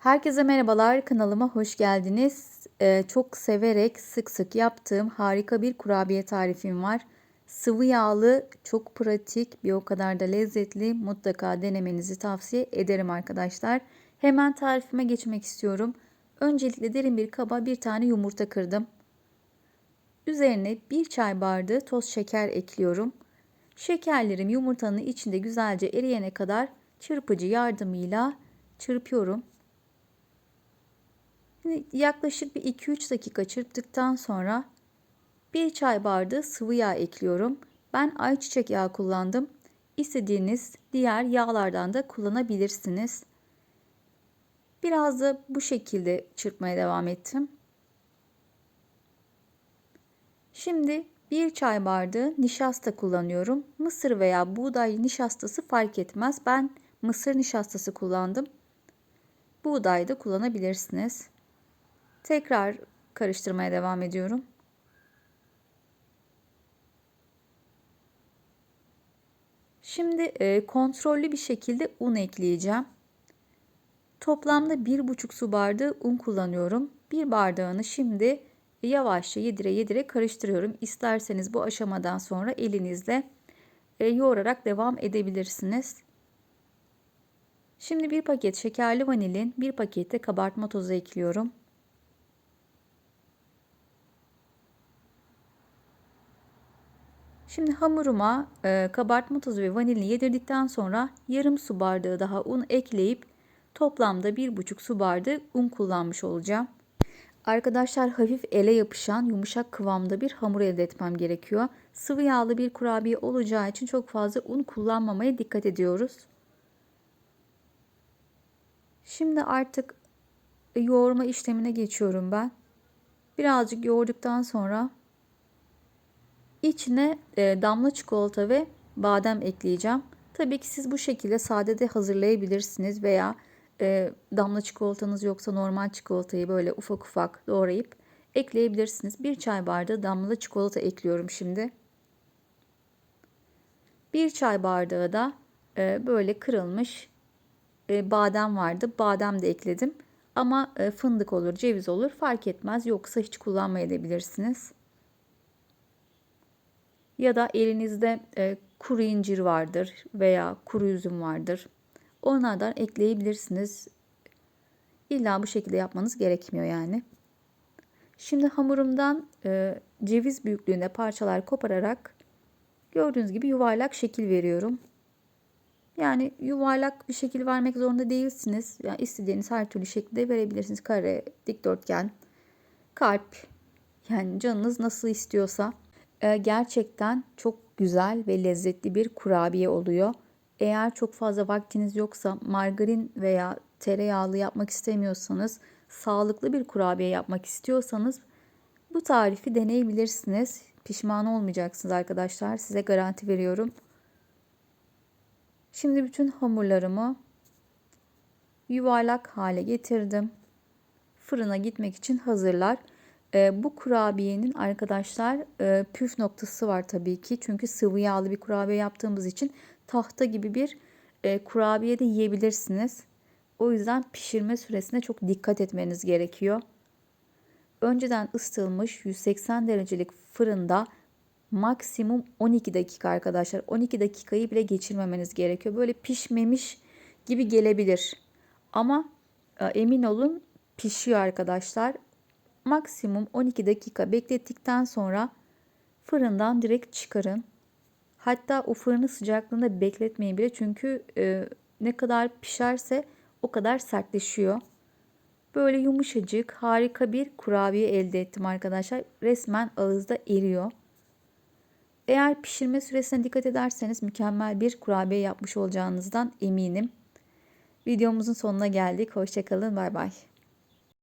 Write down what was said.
Herkese merhabalar, kanalıma hoş geldiniz. Ee, çok severek sık sık yaptığım harika bir kurabiye tarifim var. Sıvı yağlı, çok pratik, bir o kadar da lezzetli. Mutlaka denemenizi tavsiye ederim arkadaşlar. Hemen tarifime geçmek istiyorum. Öncelikle derin bir kaba bir tane yumurta kırdım. Üzerine bir çay bardağı toz şeker ekliyorum. Şekerlerim yumurtanın içinde güzelce eriyene kadar çırpıcı yardımıyla çırpıyorum. Yaklaşık bir 2-3 dakika çırptıktan sonra bir çay bardağı sıvı yağ ekliyorum. Ben ayçiçek yağı kullandım. İstediğiniz diğer yağlardan da kullanabilirsiniz. Biraz da bu şekilde çırpmaya devam ettim. Şimdi bir çay bardağı nişasta kullanıyorum. Mısır veya buğday nişastası fark etmez. Ben mısır nişastası kullandım. Buğday da kullanabilirsiniz. Tekrar karıştırmaya devam ediyorum. Şimdi e, kontrollü bir şekilde un ekleyeceğim. Toplamda bir buçuk su bardağı un kullanıyorum. Bir bardağını şimdi yavaşça yedire yedire karıştırıyorum. İsterseniz bu aşamadan sonra elinizle e, yoğurarak devam edebilirsiniz. Şimdi bir paket şekerli vanilin, bir pakette kabartma tozu ekliyorum. Şimdi hamuruma e, kabartma tozu ve vanilini yedirdikten sonra yarım su bardağı daha un ekleyip toplamda 1,5 su bardağı un kullanmış olacağım. Arkadaşlar hafif ele yapışan yumuşak kıvamda bir hamur elde etmem gerekiyor. Sıvı yağlı bir kurabiye olacağı için çok fazla un kullanmamaya dikkat ediyoruz. Şimdi artık yoğurma işlemine geçiyorum ben. Birazcık yoğurduktan sonra İçine e, damla çikolata ve badem ekleyeceğim. Tabii ki siz bu şekilde sade de hazırlayabilirsiniz veya e, damla çikolatanız yoksa normal çikolatayı böyle ufak ufak doğrayıp ekleyebilirsiniz. Bir çay bardağı damla çikolata ekliyorum şimdi. Bir çay bardağı da e, böyle kırılmış e, badem vardı. Badem de ekledim. Ama e, fındık olur, ceviz olur fark etmez. Yoksa hiç kullanmayabilirsiniz ya da elinizde e, kuru incir vardır veya kuru üzüm vardır. Onlardan ekleyebilirsiniz. İlla bu şekilde yapmanız gerekmiyor yani. Şimdi hamurumdan e, ceviz büyüklüğünde parçalar kopararak gördüğünüz gibi yuvarlak şekil veriyorum. Yani yuvarlak bir şekil vermek zorunda değilsiniz. Yani istediğiniz her türlü şekilde verebilirsiniz. Kare, dikdörtgen, kalp. Yani canınız nasıl istiyorsa gerçekten çok güzel ve lezzetli bir kurabiye oluyor. Eğer çok fazla vaktiniz yoksa margarin veya tereyağlı yapmak istemiyorsanız, sağlıklı bir kurabiye yapmak istiyorsanız bu tarifi deneyebilirsiniz. Pişman olmayacaksınız arkadaşlar. Size garanti veriyorum. Şimdi bütün hamurlarımı yuvarlak hale getirdim. Fırına gitmek için hazırlar. E, bu kurabiyenin arkadaşlar e, püf noktası var tabii ki. Çünkü sıvı yağlı bir kurabiye yaptığımız için tahta gibi bir e, kurabiye de yiyebilirsiniz. O yüzden pişirme süresine çok dikkat etmeniz gerekiyor. Önceden ısıtılmış 180 derecelik fırında maksimum 12 dakika arkadaşlar. 12 dakikayı bile geçirmemeniz gerekiyor. Böyle pişmemiş gibi gelebilir. Ama e, emin olun pişiyor arkadaşlar maksimum 12 dakika beklettikten sonra fırından direkt çıkarın. Hatta o fırını sıcaklığında bekletmeyin bile çünkü e, ne kadar pişerse o kadar sertleşiyor. Böyle yumuşacık harika bir kurabiye elde ettim arkadaşlar. Resmen ağızda eriyor. Eğer pişirme süresine dikkat ederseniz mükemmel bir kurabiye yapmış olacağınızdan eminim. Videomuzun sonuna geldik. Hoşçakalın. Bay bay.